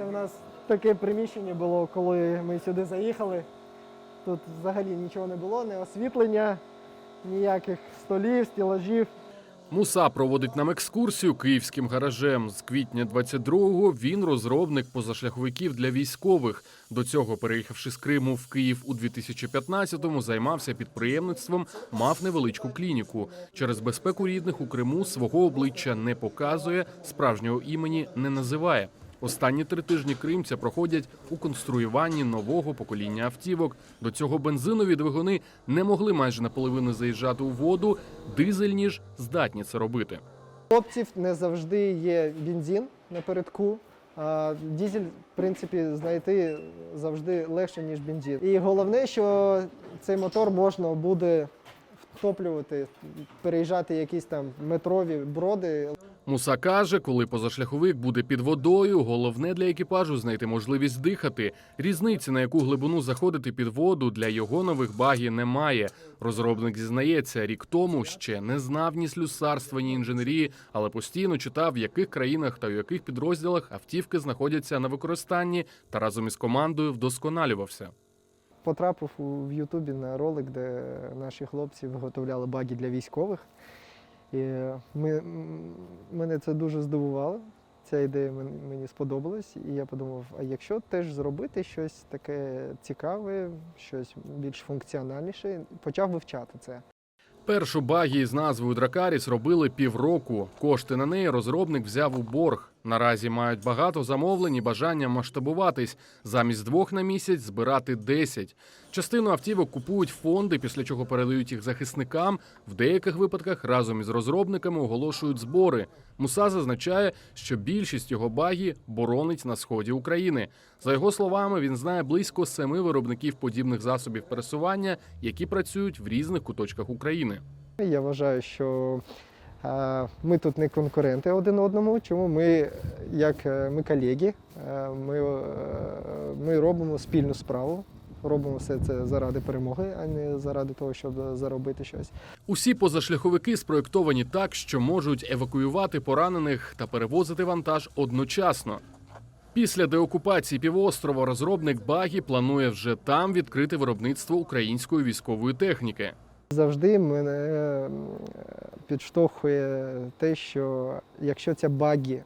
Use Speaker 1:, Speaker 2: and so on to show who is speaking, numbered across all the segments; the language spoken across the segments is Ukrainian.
Speaker 1: Це в нас таке приміщення було, коли ми сюди заїхали. Тут взагалі нічого не було, не освітлення, ніяких столів, стілажів.
Speaker 2: Муса проводить нам екскурсію київським гаражем. З квітня 22-го він розробник позашляховиків для військових. До цього, переїхавши з Криму в Київ у 2015-му, займався підприємництвом, мав невеличку клініку. Через безпеку рідних у Криму свого обличчя не показує, справжнього імені не називає. Останні три тижні кримця проходять у конструюванні нового покоління автівок. До цього бензинові двигуни не могли майже наполовину заїжджати у воду. Дизельні ж здатні це робити.
Speaker 1: Хлопців не завжди є бензин напередку. Дізель, в принципі, знайти завжди легше, ніж бензин. І головне, що цей мотор можна буде втоплювати, переїжджати якісь там метрові броди.
Speaker 2: Муса каже, коли позашляховик буде під водою, головне для екіпажу знайти можливість дихати. Різниці, на яку глибину заходити під воду, для його нових багі немає. Розробник зізнається, рік тому ще не знав ні слюсарства, ні інженерії, але постійно читав, в яких країнах та у яких підрозділах автівки знаходяться на використанні, та разом із командою вдосконалювався.
Speaker 1: Потрапив в Ютубі на ролик, де наші хлопці виготовляли баги для військових. І ми, мене це дуже здивувало. Ця ідея мені, сподобалась. І я подумав, а якщо теж зробити щось таке цікаве, щось більш функціональніше, почав вивчати це.
Speaker 2: Першу багі з назвою Дракаріс робили півроку. Кошти на неї розробник взяв у борг. Наразі мають багато замовлень і бажання масштабуватись. Замість двох на місяць збирати 10. Частину автівок купують фонди, після чого передають їх захисникам. В деяких випадках разом із розробниками оголошують збори. Муса зазначає, що більшість його багі боронить на сході України. За його словами, він знає близько семи виробників подібних засобів пересування, які працюють в різних куточках України.
Speaker 1: Я вважаю, що ми тут не конкуренти один одному. Чому ми, як е, ми колеги, е, ми, е, ми робимо спільну справу. Робимо все це заради перемоги, а не заради того, щоб заробити щось.
Speaker 2: Усі позашляховики спроєктовані так, що можуть евакуювати поранених та перевозити вантаж одночасно. Після деокупації півострова розробник Багі планує вже там відкрити виробництво української військової техніки.
Speaker 1: Завжди мене е, підштовхує те, що якщо ця багі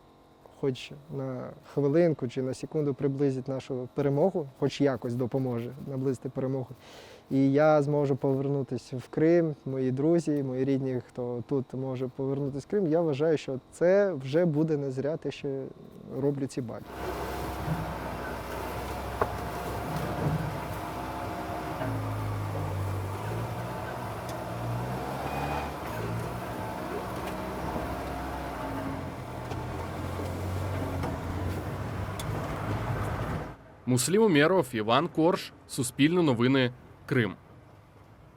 Speaker 1: хоч на хвилинку чи на секунду приблизить нашу перемогу, хоч якось допоможе наблизити перемогу. І я зможу повернутися в Крим, мої друзі, мої рідні, хто тут може повернутися в Крим. Я вважаю, що це вже буде не зря те, що роблю ці баги.
Speaker 2: Муслім Умєров, Іван Корж, Суспільне новини, Крим.